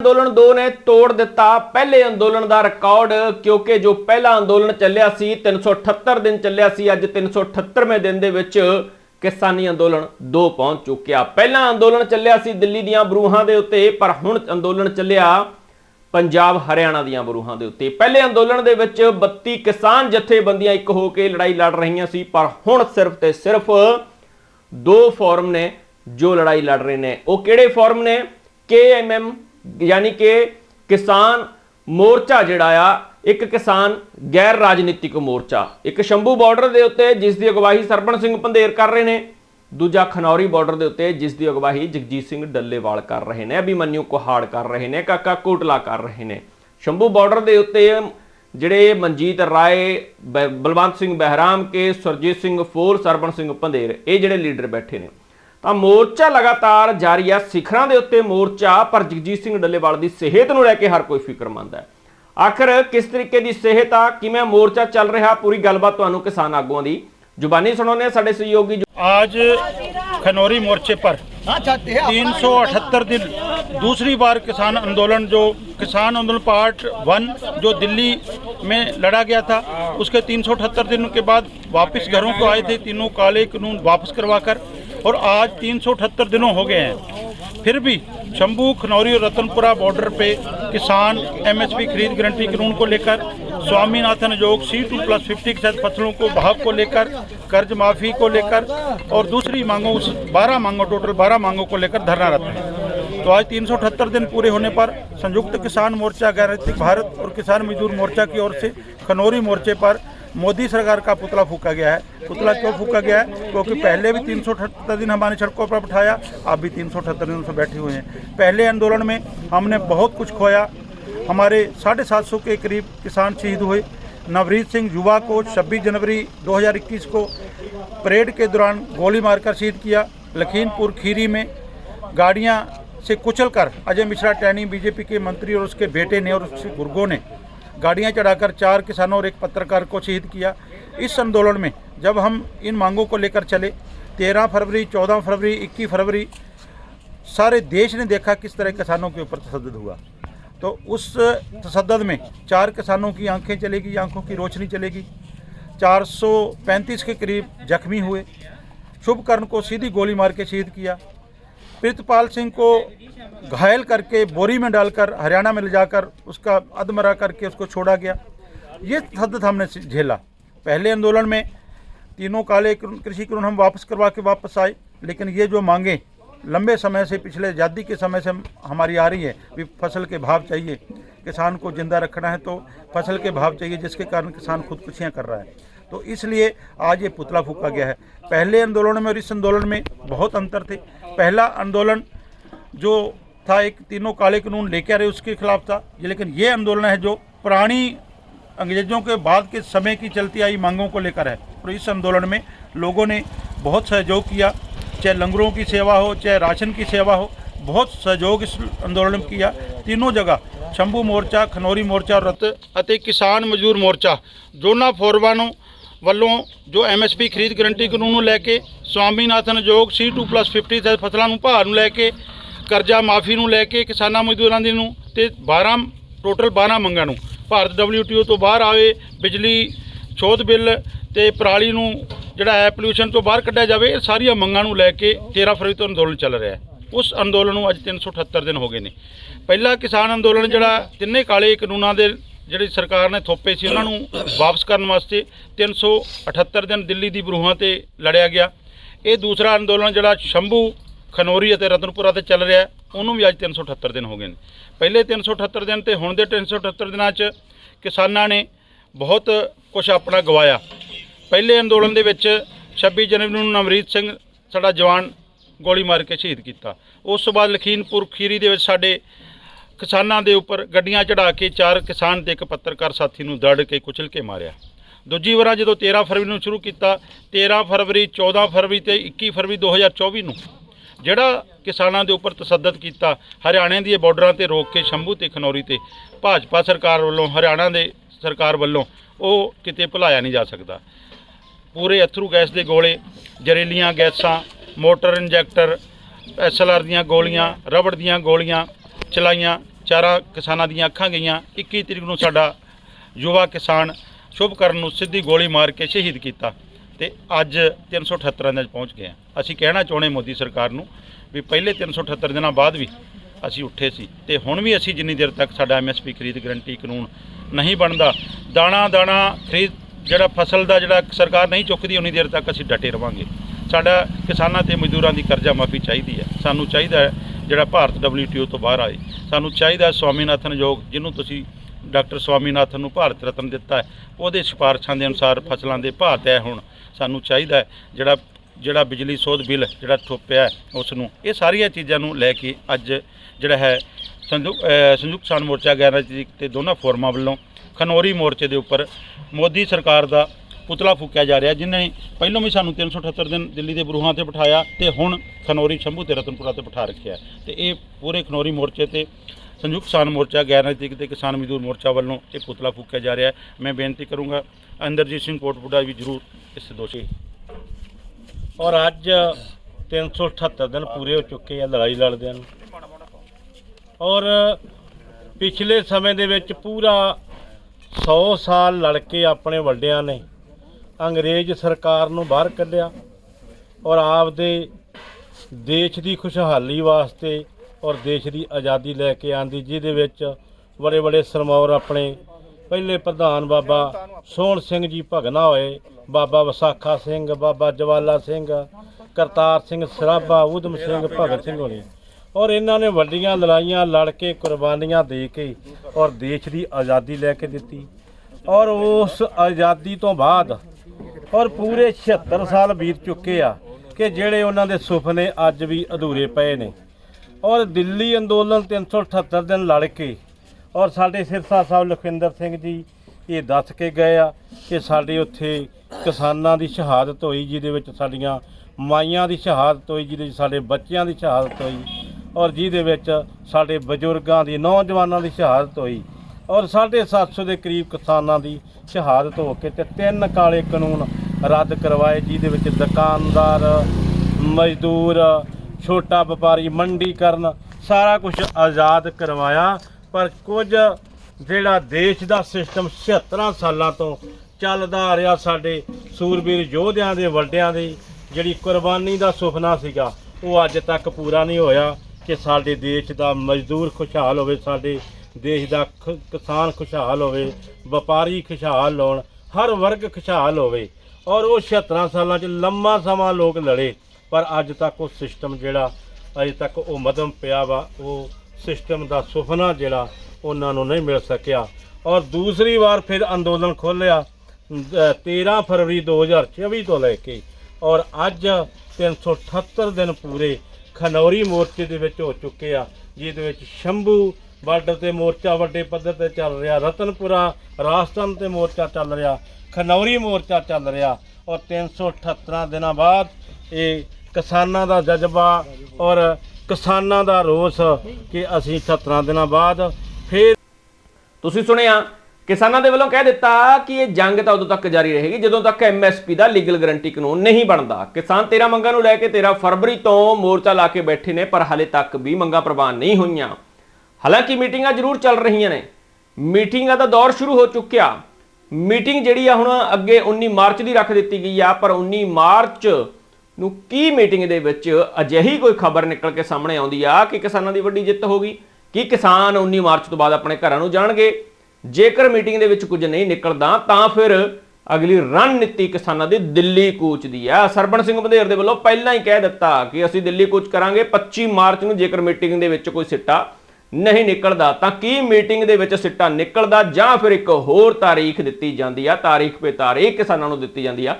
ਅੰਦੋਲਨ 2 ਨੇ ਤੋੜ ਦਿੱਤਾ। ਪਹਿਲੇ ਅੰਦੋਲਨ ਦਾ ਰਿਕਾਰਡ, ਕਿਉਂਕਿ ਜੋ ਪਹਿਲਾ ਅੰਦੋਲਨ ਚੱਲਿਆ ਸੀ 378 ਦਿਨ ਚੱਲਿਆ ਸੀ, ਅੱਜ 378ਵੇਂ ਦਿਨ ਦੇ ਵਿੱਚ ਕਿਸਾਨੀ ਅੰਦੋਲਨ 2 ਪਹੁੰਚ ਚੁੱਕਿਆ। ਪਹਿਲਾ ਅੰਦੋਲਨ ਚੱਲਿਆ ਸੀ ਦਿੱਲੀ ਦੀਆਂ ਬਰੂਹਾਂ ਦੇ ਉੱਤੇ, ਪਰ ਹੁਣ ਅੰਦੋਲਨ ਚੱਲਿਆ ਪੰਜਾਬ ਹਰਿਆਣਾ ਦੀਆਂ ਬਰੂਹਾਂ ਦੇ ਉੱਤੇ। ਪਹਿਲੇ ਅੰਦੋਲਨ ਦੇ ਵਿੱਚ 32 ਕਿਸਾਨ ਜਥੇਬੰਦੀਆਂ ਇੱਕ ਹੋ ਕੇ ਲੜਾਈ ਲੜ ਰਹੀਆਂ ਸੀ, ਪਰ ਹੁਣ ਸਿਰਫ ਤੇ ਸਿਰਫ ਦੋ ਫੋਰਮ ਨੇ ਜੋ ਲੜਾਈ ਲੜ ਰਹੇ ਨੇ। ਉਹ ਕਿਹੜੇ ਫੋਰਮ ਨੇ? KMM ਯਾਨੀ ਕਿ ਕਿਸਾਨ ਮੋਰਚਾ ਜਿਹੜਾ ਆ, ਇੱਕ ਕਿਸਾਨ ਗੈਰ ਰਾਜਨੀਤਿਕ ਮੋਰਚਾ। ਇੱਕ ਸ਼ੰਭੂ ਬਾਰਡਰ ਦੇ ਉੱਤੇ ਜਿਸ ਦੀ ਅਗਵਾਈ ਸਰਪਣ ਸਿੰਘ ਪੰਧੇਰ ਕਰ ਰਹੇ ਨੇ, ਦੂਜਾ ਖਨੌਰੀ ਬਾਰਡਰ ਦੇ ਉੱਤੇ ਜਿਸ ਦੀ ਅਗਵਾਈ ਜਗਜੀਤ ਸਿੰਘ ਡੱਲੇਵਾਲ ਕਰ ਰਹੇ ਨੇ ਅਭਿਮਨਿਊ ਕੁਹਾੜ ਕਰ ਰਹੇ ਨੇ, ਕਾਕਾ ਕੋਟਲਾ ਕਰ ਰਹੇ ਨੇ। ਸ਼ੰਭੂ ਬਾਰਡਰ ਦੇ ਉੱਤੇ ਜਿਹੜੇ ਮਨਜੀਤ ਰਾਏ, ਬ- ਬਲਵੰਤ ਸਿੰਘ ਬਹਿਰਾਮ ਕੇ, ਸੁਰਜੀਤ ਸਿੰਘ ਫੋਲ ਸਰਪਣ ਸਿੰਘ ਪੰਧੇਰ, ਇਹ ਜਿਹੜੇ ਲੀਡਰ ਬੈਠੇ ਨੇ। ਤਾਂ ਮੋਰਚਾ ਲਗਾਤਾਰ ਜਾਰੀ ਹੈ ਸਿਖਰਾਂ ਦੇ ਉੱਤੇ ਮੋਰਚਾ ਪਰ ਜਗਜੀਤ ਸਿੰਘ ਡੱਲੇਵਾਲ ਦੀ ਸਿਹਤ ਨੂੰ ਲੈ ਕੇ ਹਰ ਕੋਈ ਫਿਕਰਮੰਦ ਹੈ ਆਖਰ ਕਿਸ ਤਰੀਕੇ ਦੀ ਸਿਹਤ ਆ ਕਿਵੇਂ ਮੋਰਚਾ ਚੱਲ ਰਿਹਾ ਪੂਰੀ ਗੱਲਬਾਤ ਤੁਹਾਨੂੰ ਕਿਸਾਨ ਆਗੂਆਂ ਦੀ ਜ਼ੁਬਾਨੀ ਸੁਣਾਉਂਦੇ ਆ ਸਾਡੇ ਸਹਿਯੋਗੀ आज खनौरी मोर्चे पर 378 दिन दूसरी बार किसान आंदोलन जो किसान आंदोलन पार्ट वन जो दिल्ली में लड़ा गया था उसके 378 दिन के बाद वापस घरों को आए थे तीनों काले कानून वापस करवाकर और आज 378 दिनों हो गए हैं। फिर भी शंभू, खनौरी और रतनपुरा बॉर्डर पे किसान एमएसपी खरीद गारंटी कानून को लेकर, स्वामीनाथन योग सी टू प्लस फिफ्टी के साथ फ़सलों को भाव को लेकर, कर्ज माफ़ी को लेकर, और दूसरी मांगों, उस बारह मांगों टोटल बारह मांगों को लेकर धरना रहता है। तो आज तीन सौ अठहत्तर दिन पूरे होने पर संयुक्त किसान मोर्चा गैरतिक भारत और किसान मजदूर मोर्चा की ओर से खनौरी मोर्चे पर मोदी सरकार का पुतला फूका गया है। पुतला क्यों फूका गया है? क्योंकि पहले भी तीन सौ अठहत्तर दिन हमारे सड़कों पर बिठाया, अब भी तीन सौ अठहत्तर दिन से बैठे हुए हैं। पहले आंदोलन में हमने बहुत कुछ खोया। हमारे साढ़े सात सौ के करीब किसान शहीद हुए। नवरीत सिंह युवा को 26 जनवरी 2021 को परेड के दौरान गोली मारकर शहीद किया। लखीमपुर खीरी में गाड़ियाँ से कुचल कर अजय मिश्रा टैनी बीजेपी के मंत्री और उसके बेटे ने और उसके गुर्गों ने गाड़ियाँ चढ़ाकर चार किसानों और एक पत्रकार को शहीद किया। इस आंदोलन में जब हम इन मांगों को लेकर चले, तेरह फरवरी, चौदह फरवरी, इक्कीस फरवरी, सारे देश ने देखा किस तरह किसानों के ऊपर तशद हुआ। तो उस तशद में चार किसानों की आँखें चलेगी, आँखों की रोशनी चलेगी। 435 के करीब जख्मी हुए। शुभकर्ण को सीधी गोली मार के शहीद किया। प्रीतपाल सिंह को घायल करके बोरी में डालकर, हरियाणा में ले जाकर उसका अधमरा करके उसको छोड़ा गया। ये तशद हमने झेला। पहले आंदोलन में तीनों काले कृषि कानून हम वापस करवा के वापस आए, लेकिन ये जो मांगे, लंबे समय से, पिछले आज़ादी के समय से हमारी आ रही है भी फ़सल के भाव चाहिए। किसान को ज़िंदा रखना है तो फ़सल के भाव चाहिए, जिसके कारण किसान खुदकुशियाँ कर रहा है। तो इसलिए आज ये पुतला फूका गया है। पहले आंदोलन में और इस आंदोलन में बहुत अंतर थे। पहला आंदोलन जो था, एक तीनों काले कानून लेके आ रहे, उसके खिलाफ था। ये लेकिन ये आंदोलन है जो पुरानी अंग्रेज़ों के बाद के समय की चलती आई मांगों को लेकर है। और इस आंदोलन में लोगों ने बहुत सहयोग किया। चाहे लंगरों की सेवा हो, चाहे राशन की सेवा हो, बहुत सहयोग इस आंदोलन में किया। तीनों जगह, शंभू मोर्चा, खनौरी मोर्चा रत किसान मजदूर मोर्चा दोनों फोरबानों ਵੱਲੋਂ ਜੋ ਐਮਐਸਪੀ ਖਰੀਦ ਗਰੰਟੀ ਕਾਨੂੰਨ ਨੂੰ ਲੈ ਕੇ ਸਵਾਮੀਨਾਥਨ ਯੋਗ C2+50 ਤੇ ਫਸਲਾਂ ਨੂੰ ਭਾਰ ਨੂੰ ਲੈ ਕੇ, ਕਰਜ਼ਾ ਮਾਫੀ ਨੂੰ ਲੈ ਕੇ, ਕਿਸਾਨਾਂ ਮਜ਼ਦੂਰਾਂ ਦੀ ਨੂੰ ਤੇ 12 ਟੋਟਲ 12 ਮੰਗਾਂ ਨੂੰ। ਭਾਰਤ WTO ਤੋਂ ਬਾਹਰ ਆਵੇ, ਬਿਜਲੀ ਛੋਧ ਬਿੱਲ ਤੇ ਪਰਾਲੀ ਨੂੰ ਜਿਹੜਾ ਹੈ ਪੋਲੂਸ਼ਨ ਤੋਂ ਬਾਹਰ ਕੱਢਿਆ ਜਾਵੇ, ਇਹ ਸਾਰੀਆਂ ਮੰਗਾਂ ਨੂੰ ਲੈ ਕੇ 13 ਫਰਵਰੀ ਤੋਂ ਅੰਦੋਲਨ ਚੱਲ ਰਿਹਾ ਹੈ। ਉਸ ਅੰਦੋਲਨ ਨੂੰ ਅੱਜ 378 ਦਿਨ ਹੋ ਗਏ ਨੇ। ਪਹਿਲਾ ਕਿਸਾਨ ਅੰਦੋਲਨ ਜਿਹੜਾ ਤਿੰਨੇ ਕਾਲੇ ਕਾਨੂੰਨਾਂ ਦੇ ਜਿਹੜੀ ਸਰਕਾਰ ਨੇ ਥੋਪੇ ਸੀ, ਉਹਨਾਂ ਨੂੰ ਵਾਪਸ ਕਰਨ ਵਾਸਤੇ 378 ਦਿਨ ਦਿੱਲੀ ਦੀ ਬਰੂਹਾਂ ਤੇ ਲੜਿਆ ਗਿਆ। ਇਹ ਦੂਸਰਾ ਅੰਦੋਲਨ ਜਿਹੜਾ ਸ਼ੰਭੂ, ਖਨੌਰੀ ਅਤੇ ਰਤਨਪੁਰਾ ਤੇ ਚੱਲ ਰਿਹਾ, ਉਹਨੂੰ ਵੀ ਅੱਜ 378 ਦਿਨ ਹੋ ਗਏ ਨੇ। ਪਹਿਲੇ 378 ਦਿਨ ਤੇ ਹੁਣ ਦੇ 378 ਦਿਨਾਂ 'ਚ ਕਿਸਾਨਾਂ ਨੇ ਬਹੁਤ ਕੁਝ ਆਪਣਾ ਗਵਾਇਆ। ਪਹਿਲੇ ਅੰਦੋਲਨ ਦੇ ਵਿੱਚ 26 ਜਨਵਰੀ ਨੂੰ ਨਵਰੀਤ ਸਿੰਘ, ਸਾਡਾ ਜਵਾਨ ਗੋਲੀ ਮਾਰ ਕੇ ਸ਼ਹੀਦ ਕੀਤਾ। ਉਸ ਤੋਂ ਬਾਅਦ ਲਖੀਮਪੁਰ ਖੀਰੀ ਦੇ ਵਿੱਚ ਸਾਡੇ ਕਿਸਾਨਾਂ ਦੇ ਉੱਪਰ ਗੱਡੀਆਂ ਚੜਾ ਕੇ ਚਾਰ ਕਿਸਾਨ ਤੇ ਇੱਕ ਪੱਤਰਕਾਰ ਸਾਥੀ ਨੂੰ ਦੜ ਕੇ ਕੁਚਲ ਕੇ ਮਾਰਿਆ। ਦੂਜੀ ਵਾਰ ਜਦੋਂ 13 ਫਰਵਰੀ ਨੂੰ ਸ਼ੁਰੂ ਕੀਤਾ 13 ਫਰਵਰੀ 14 ਫਰਵਰੀ ਤੇ 21 ਫਰਵਰੀ 2024 ਨੂੰ ਜਿਹੜਾ ਕਿਸਾਨਾਂ ਦੇ ਉੱਪਰ ਤਸੱਦਦ ਕੀਤਾ, ਹਰਿਆਣੇ ਦੀ ਬਾਰਡਰਾਂ ਤੇ ਰੋਕ ਕੇ ਸ਼ੰਭੂ ਤੇ ਖਨੌਰੀ ਤੇ ਭਾਜਪਾ ਸਰਕਾਰ ਵੱਲੋਂ, ਹਰਿਆਣਾ ਦੇ ਸਰਕਾਰ ਵੱਲੋਂ ਉਹ ਕਿਤੇ ਭੁਲਾਇਆ ਨਹੀਂ ਜਾ ਸਕਦਾ। ਪੂਰੇ ਅਥਰੂ ਗੈਸ ਦੇ ਗੋਲੇ, ਜ਼ਹਿਰੀਲੀਆਂ ਗੈਸਾਂ, ਮੋਟਰ ਇੰਜੈਕਟਰ, ਐਸਐਲਆਰ ਦੀਆਂ ਗੋਲੀਆਂ, ਰਬੜ ਦੀਆਂ ਗੋਲੀਆਂ ਚਲਾਈਆਂ, ਚਾਰਾਂ ਕਿਸਾਨਾਂ ਦੀਆਂ ਅੱਖਾਂ ਗਈਆਂ। 21 ਤਰੀਕ ਨੂੰ ਸਾਡਾ ਯੁਵਾ ਕਿਸਾਨ ਸ਼ੁਭਕਰਨ ਨੂੰ ਸਿੱਧੀ ਗੋਲੀ ਮਾਰ ਕੇ ਸ਼ਹੀਦ ਕੀਤਾ ਤੇ ਅੱਜ 378 ਦਿਨਾਂ 'ਚ ਪਹੁੰਚ ਗਏ ਹਾਂ। ਅਸੀਂ ਕਹਿਣਾ ਚਾਹੁੰਦੇ ਮੋਦੀ ਸਰਕਾਰ ਨੂੰ ਵੀ ਪਹਿਲੇ 378 ਦਿਨਾਂ ਬਾਅਦ ਵੀ ਅਸੀਂ ਉੱਠੇ ਸੀ ਤੇ ਹੁਣ ਵੀ ਅਸੀਂ ਜਿੰਨੀ ਦੇਰ ਤੱਕ ਸਾਡਾ ਐਮਐਸਪੀ ਖਰੀਦ ਗਰੰਟੀ ਕਾਨੂੰਨ ਨਹੀਂ ਬਣਦਾ, ਦਾਣਾ ਦਾਣਾ ਖਰੀਦ ਜਿਹੜਾ ਫਸਲ ਦਾ ਜਿਹੜਾ ਸਰਕਾਰ ਨਹੀਂ ਚੁੱਕਦੀ, ਉਨੀ ਦੇਰ ਤੱਕ ਅਸੀਂ ਡਟੇ ਰਵਾਂਗੇ। ਸਾਡਾ ਕਿਸਾਨਾਂ ਤੇ ਮਜ਼ਦੂਰਾਂ ਦੀ ਕਰਜ਼ਾ ਮਾਫੀ ਚਾਹੀਦੀ ਹੈ। ਸਾਨੂੰ ਚਾਹੀਦਾ ਹੈ ਜਿਹੜਾ ਭਾਰਤ WTO ਤੋਂ ਬਾਹਰ ਆਏ। ਸਾਨੂੰ ਚਾਹੀਦਾ ਸਵਾਮੀਨਾਥਨ ਯੋਗ, ਜਿਹਨੂੰ ਤੁਸੀਂ ਡਾਕਟਰ ਸਵਾਮੀਨਾਥਨ ਨੂੰ ਭਾਰਤ ਰਤਨ ਦਿੱਤਾ ਹੈ। ਉਹਦੇ ਸਿਫਾਰਸ਼ਾਂ ਦੇ ਅਨੁਸਾਰ ਫਸਲਾਂ ਦੇ ਭਾਅ ਤੈਅ ਹੋਣ। ਸਾਨੂੰ ਚਾਹੀਦਾ ਜਿਹੜਾ ਜਿਹੜਾ ਬਿਜਲੀ ਸੋਧ ਬਿੱਲ ਜਿਹੜਾ ਥੋਪਿਆ ਉਸ ਨੂੰ। ਇਹ ਸਾਰੀਆਂ ਚੀਜ਼ਾਂ ਨੂੰ ਲੈ ਕੇ ਅੱਜ ਜਿਹੜਾ ਹੈ ਸੰਯੁਕਤ ਸੰਯੁਕਤ ਕਿਸਾਨ ਮੋਰਚਾ ਗੈਰਰਾਜਨੀਤਿਕ ਤੇ ਦੋਨਾਂ ਫੋਰਮਾਂ ਵੱਲੋਂ ਖਨੌਰੀ ਮੋਰਚੇ ਦੇ ਉੱਪਰ ਮੋਦੀ ਸਰਕਾਰ ਦਾ ਪੁਤਲਾ ਫੂਕਿਆ ਜਾ ਰਿਹਾ, ਜਿਨ੍ਹਾਂ ਨੇ ਪਹਿਲਾਂ ਵੀ ਸਾਨੂੰ 378 ਦਿਨ ਦਿੱਲੀ ਦੇ ਬਰੂਹਾਂ ਤੇ ਬਿਠਾਇਆ ਤੇ ਹੁਣ ਖਨੌਰੀ ਸ਼ੰਭੂ ਤੇ ਰਤਨਪੁਰਾ ਤੇ ਬਿਠਾ ਰੱਖਿਆ ਤੇ ਇਹ ਪੂਰੇ ਖਨੌਰੀ ਮੋਰਚੇ ਤੇ ਸੰਯੁਕਤ ਕਿਸਾਨ ਮੋਰਚਾ, ਗੈਰ ਰਾਜਨੀਤਿਕ ਤੇ ਕਿਸਾਨ ਮਜ਼ਦੂਰ ਮੋਰਚਾ ਵੱਲੋਂ ਇਹ ਪੁਤਲਾ ਫੂਕਿਆ ਜਾ ਰਿਹਾ ਮੈਂ ਬੇਨਤੀ ਕਰੂੰਗਾ, ਅੰਦਰਜੀਤ ਸਿੰਘ ਕੋਟਪੁਰਾ ਵੀ ਜ਼ਰੂਰ ਇਸ ਦੋਸ਼ੀ ਔਰ ਅੱਜ 378 ਦਿਨ ਪੂਰੇ ਹੋ ਚੁੱਕੇ ਆ ਲੜਾਈ ਲੜਦਿਆਂ ਨੂੰ। ਔਰ ਪਿਛਲੇ ਸਮੇਂ ਦੇ ਵਿੱਚ ਪੂਰਾ 100 ਸਾਲ ਲੜ ਕੇ ਆਪਣੇ ਵੱਡਿਆਂ ਨੇ ਅੰਗਰੇਜ਼ ਸਰਕਾਰ ਨੂੰ ਬਾਹਰ ਕੱਢਿਆ ਔਰ ਆਪਦੇ ਦੇਸ਼ ਦੀ ਖੁਸ਼ਹਾਲੀ ਵਾਸਤੇ ਔਰ ਦੇਸ਼ ਦੀ ਆਜ਼ਾਦੀ ਲੈ ਕੇ ਆਂਦੀ, ਜਿਹਦੇ ਵਿੱਚ ਬੜੇ ਬੜੇ ਸਰਮੌਰ ਆਪਣੇ ਪਹਿਲੇ ਪ੍ਰਧਾਨ ਬਾਬਾ ਸੋਹਣ ਸਿੰਘ ਜੀ ਭਗਨਾ ਹੋਏ, ਬਾਬਾ ਵਿਸਾਖਾ ਸਿੰਘ, ਬਾਬਾ ਜਵਾਲਾ ਸਿੰਘ, ਕਰਤਾਰ ਸਿੰਘ ਸਰਾਭਾ, ਊਧਮ ਸਿੰਘ, ਭਗਤ ਸਿੰਘ ਹੋਣੀ। ਔਰ ਇਹਨਾਂ ਨੇ ਵੱਡੀਆਂ ਲੜਾਈਆਂ ਲੜ ਕੇ ਕੁਰਬਾਨੀਆਂ ਦੇ ਕੇ ਔਰ ਦੇਸ਼ ਦੀ ਆਜ਼ਾਦੀ ਲੈ ਕੇ ਦਿੱਤੀ। ਔਰ ਉਸ ਆਜ਼ਾਦੀ ਤੋਂ ਬਾਅਦ ਔਰ ਪੂਰੇ 76 ਸਾਲ ਬੀਤ ਚੁੱਕੇ ਆ ਕਿ ਜਿਹੜੇ ਉਹਨਾਂ ਦੇ ਸੁਪਨੇ ਅੱਜ ਵੀ ਅਧੂਰੇ ਪਏ ਨੇ। ਔਰ ਦਿੱਲੀ ਅੰਦੋਲਨ 378 ਦਿਨ ਲੜ ਕੇ ਔਰ ਸਾਡੇ ਸਿਰਸਾ ਸਾਹਿਬ ਲਖਵਿੰਦਰ ਸਿੰਘ ਜੀ ਇਹ ਦੱਸ ਕੇ ਗਏ ਆ ਕਿ ਸਾਡੇ ਉੱਥੇ ਕਿਸਾਨਾਂ ਦੀ ਸ਼ਹਾਦਤ ਹੋਈ, ਜਿਹਦੇ ਵਿੱਚ ਸਾਡੀਆਂ ਮਾਈਆਂ ਦੀ ਸ਼ਹਾਦਤ ਹੋਈ, ਜਿਹਦੇ ਵਿੱਚ ਸਾਡੇ ਬੱਚਿਆਂ ਦੀ ਸ਼ਹਾਦਤ ਹੋਈ ਔਰ ਜਿਹਦੇ ਵਿੱਚ ਸਾਡੇ ਬਜ਼ੁਰਗਾਂ ਦੀ, ਨੌਜਵਾਨਾਂ ਦੀ ਸ਼ਹਾਦਤ ਹੋਈ। ਔਰ 750 ਦੇ ਕਰੀਬ ਕਿਸਾਨਾਂ ਦੀ ਸ਼ਹਾਦਤ ਹੋ ਕੇ ਤੇ ਤਿੰਨ ਕਾਲੇ ਕਾਨੂੰਨ ਰੱਦ ਕਰਵਾਏ, ਜਿਹਦੇ ਵਿੱਚ ਦੁਕਾਨਦਾਰ, ਮਜ਼ਦੂਰ, ਛੋਟਾ ਵਪਾਰੀ ਮੰਡੀਕਰਨ ਸਾਰਾ ਕੁਝ ਆਜ਼ਾਦ ਕਰਵਾਇਆ। ਪਰ ਕੁਝ ਜਿਹੜਾ ਦੇਸ਼ ਦਾ ਸਿਸਟਮ 76 ਸਾਲਾਂ ਤੋਂ ਚੱਲਦਾ ਆ ਰਿਹਾ ਸਾਡੇ ਸੂਰਬੀਰ ਯੋਧਿਆਂ ਦੇ ਵੱਡਿਆਂ ਦੀ, ਜਿਹੜੀ ਕੁਰਬਾਨੀ ਦਾ ਸੁਪਨਾ ਸੀਗਾ, ਉਹ ਅੱਜ ਤੱਕ ਪੂਰਾ ਨਹੀਂ ਹੋਇਆ ਕਿ ਸਾਡੇ ਦੇਸ਼ ਦਾ ਮਜ਼ਦੂਰ ਖੁਸ਼ਹਾਲ ਹੋਵੇ, ਸਾਡੇ ਦੇਸ਼ ਦਾ ਖ- ਕਿਸਾਨ ਖੁਸ਼ਹਾਲ ਹੋਵੇ ਵਪਾਰੀ ਖੁਸ਼ਹਾਲ ਹੋਣ ਹਰ ਵਰਗ ਖੁਸ਼ਹਾਲ ਹੋਵੇ ਔਰ ਉਹ 76 ਸਾਲਾਂ 'ਚ ਲੰਮਾ ਸਮਾਂ ਲੋਕ ਲੜੇ ਪਰ ਅੱਜ ਤੱਕ ਉਹ ਸਿਸਟਮ ਜਿਹੜਾ ਅਜੇ ਤੱਕ ਉਹ ਮਦਮ ਪਿਆ ਵਾ ਉਹ ਸਿਸਟਮ ਦਾ ਸੁਪਨਾ ਜਿਹੜਾ ਉਹਨਾਂ ਨੂੰ ਨਹੀਂ ਮਿਲ ਸਕਿਆ ਔਰ ਦੂਸਰੀ ਵਾਰ ਫਿਰ ਅੰਦੋਲਨ ਖੋਲ੍ਹਿਆ ਅ, 13 ਫਰਵਰੀ 2024 ਤੋਂ ਲੈ ਕੇ ਔਰ ਅੱਜ 378 ਦਿਨ ਪੂਰੇ ਖਨੌਰੀ ਮੋਰਚੇ ਦੇ ਵਿੱਚ ਹੋ ਚੁੱਕੇ ਆ ਜਿਹਦੇ ਵਿੱਚ ਸ਼ੰਭੂ ਬਾਰਡਰ ਤੇ ਮੋਰਚਾ, ਵੱਡੇ ਪੱਧਰ ਤੇ ਚੱਲ ਰਿਹਾ। ਰਤਨਪੁਰਾ ਰਾਜਸਥਾਨ ਤੇ ਮੋਰਚਾ ਚੱਲ ਰਿਹਾ, ਖਨੌਰੀ ਮੋਰਚਾ ਚੱਲ ਰਿਹਾ ਔਰ 378 ਦਿਨਾਂ ਬਾਅਦ ਇਹ ਕਿਸਾਨਾਂ ਦਾ ਜਜ਼ਬਾ ਔਰ ਕਿਸਾਨਾਂ ਦਾ ਰੋਸ ਕਿ ਅਸੀਂ 17 ਦਿਨਾਂ ਬਾਅਦ ਫੇਰ ਤੁਸੀਂ ਸੁਣਿਆ, ਕਿਸਾਨਾਂ ਦੇ ਵੱਲੋਂ ਕਹਿ ਦਿੱਤਾ ਕਿ ਇਹ ਜੰਗ ਤਾਂ ਉਦੋਂ ਤੱਕ ਜਾਰੀ ਰਹੇਗੀ ਜਦੋਂ ਤੱਕ ਐਮਐਸਪੀ ਦਾ ਲੀਗਲ ਗਾਰੰਟੀ ਕਾਨੂੰਨ ਨਹੀਂ ਬਣਦਾ। ਕਿਸਾਨ 13 ਮੰਗਾਂ ਨੂੰ ਲੈ ਕੇ 13 ਫਰਵਰੀ ਤੋਂ ਮੋਰਚਾ ਲਾ ਕੇ ਬੈਠੇ ਨੇ, ਪਰ ਹਾਲੇ ਤੱਕ ਵੀ ਮੰਗਾਂ ਪ੍ਰਵਾਨ ਨਹੀਂ ਹੋਈਆਂ। ਹਾਲਾਂਕਿ ਮੀਟਿੰਗਾਂ ਜ਼ਰੂਰ ਚੱਲ ਰਹੀਆਂ ਨੇ। ਮੀਟਿੰਗਾਂ ਦਾ ਦੌਰ ਸ਼ੁਰੂ ਹੋ ਚੁੱਕਿਆ। ਮੀਟਿੰਗ ਜਿਹੜੀ ਆ ਹੁਣ ਅੱਗੇ 19 ਮਾਰਚ ਦੀ ਰੱਖ ਦਿੱਤੀ ਗਈ ਆ, ਪਰ 19 ਮਾਰਚ ਨੂੰ ਕੀ ਮੀਟਿੰਗ ਦੇ ਵਿੱਚ ਅਜਿਹੀ ਕੋਈ ਖਬਰ ਨਿਕਲ ਕੇ ਸਾਹਮਣੇ ਆਉਂਦੀ ਆ ਕਿ ਕਿਸਾਨਾਂ ਦੀ ਵੱਡੀ ਜਿੱਤ ਹੋ ਗਈ, ਕੀ ਕਿਸਾਨ 19 ਮਾਰਚ ਤੋਂ ਬਾਅਦ ਆਪਣੇ ਘਰਾਂ ਨੂੰ ਜਾਣਗੇ। ਜੇਕਰ ਮੀਟਿੰਗ ਦੇ ਵਿੱਚ ਕੁਝ ਨਹੀਂ ਨਿਕਲਦਾ, ਤਾਂ ਫਿਰ ਅਗਲੀ ਰਣਨੀਤੀ ਕਿਸਾਨਾਂ ਦੀ ਦਿੱਲੀ ਕੂਚ ਦੀ ਆ। ਸਰਬਣ ਸਿੰਘ ਬੰਦੇਰ ਦੇ ਵੱਲੋਂ ਪਹਿਲਾਂ ਹੀ ਕਹਿ ਦਿੱਤਾ ਕਿ ਅਸੀਂ ਦਿੱਲੀ ਕੂਚ ਕਰਾਂਗੇ 25 ਮਾਰਚ ਨੂੰ ਜੇਕਰ ਮੀਟਿੰਗ ਦੇ ਵਿੱਚ ਕੋਈ ਸਿੱਟਾ ਨਹੀਂ ਨਿਕਲਦਾ, ਤਾਂ ਕੀ ਮੀਟਿੰਗ ਦੇ ਵਿੱਚ ਸਿੱਟਾ ਨਿਕਲਦਾ ਜਾਂ ਫਿਰ ਇੱਕ ਹੋਰ ਤਾਰੀਖ ਦਿੱਤੀ ਜਾਂਦੀ ਆ? ਤਾਰੀਖ ਪੇ ਤਾਰੀਖ ਕਿਸਾਨਾਂ ਨੂੰ ਦਿੱਤੀ ਜਾਂਦੀ ਆ।